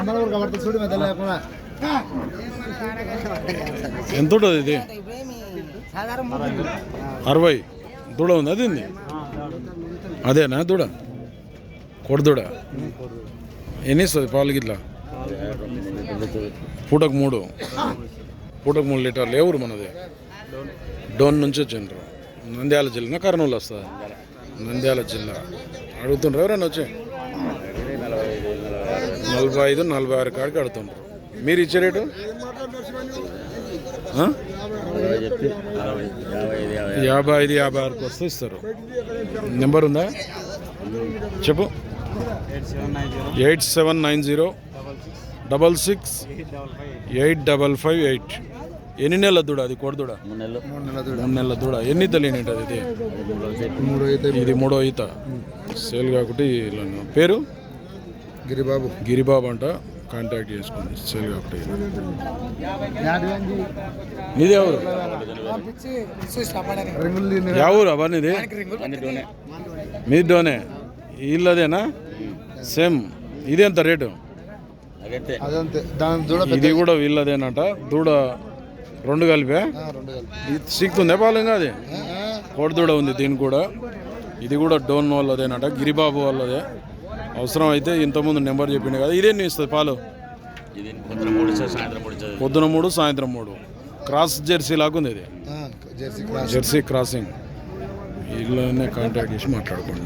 అందరూ కాబట్టి చూడు లేకుండా ఎంత ఇది? అరవై. దూడ ఉంది అది అదేనా దూడ? కొడదూడ ఎన్ని ఇస్తుంది పాలు గిట్లా? పూటకు మూడు. పూటకు మూడు లీటర్లు. ఏ ఊరు మనది? డోన్ నుంచి వచ్చిండ్రు. నంద్యాల జిల్లా. కర్నూలు వస్తుంది. నంద్యాల జిల్లా. అడుగుతుండ్రు ఎవరైనా వచ్చి? నలభై ఐదు నలభై ఆరు కాడికి అడుగుతుండ్రు మీరు ఇచ్చే రేటు? యాభై ఐదు యాభై ఆరుకు వస్తే ఇస్తారు. నెంబర్ ఉందా? చెప్పు. Eight seven nine zero double six eight double five eight. ఎన్ని నెలల దూడ అది? కొడదూడ మూడు నెలల. దూడ. మూడు నెలల దూడ. ఎన్ని తెలియని అది? ఇది మూడు అయితే ఇది మూడో ఈత. సేల్ కాకుంటే ఇలా పేరు? గిరిబాబు. గిరిబాబు అంట కాంటాక్ట్ చేసుకోండి సేల్ కాకుంటే నీది ఎవరు? రింగులు యా ఊరు అబ్బా నీది మీది డోనే. వీళ్ళదేనా? సేమ్. ఇది ఎంత రేటు? దాని ఇది కూడా వీళ్ళదేనట. దూడ రెండు కలిపే? ఆ, రెండు కలిపి. ఇది సిక్తుందే పాలు ఇంకా అది? ఆ, ఆ, కోడి దూడ ఉంది దీనికి కూడా. ఇది కూడా డోన్ వాళ్ళదేనట గిరిబాబు వాళ్ళదే. అవసరం అయితే ఇంతకుముందు నెంబర్ చెప్పిండు కదా ఇదేం ఇస్తుంది పాలు? ఇది పొద్దున మూడు సాయంత్రం మూడు క్రాస్ జెర్సీ లాగుంది ఇది? ఆ, జెర్సీ క్రాస్ జెర్సీ క్రాసింగ్ వీళ్ళనే కాంటాక్ట్ చేసి మాట్లాడుకోండి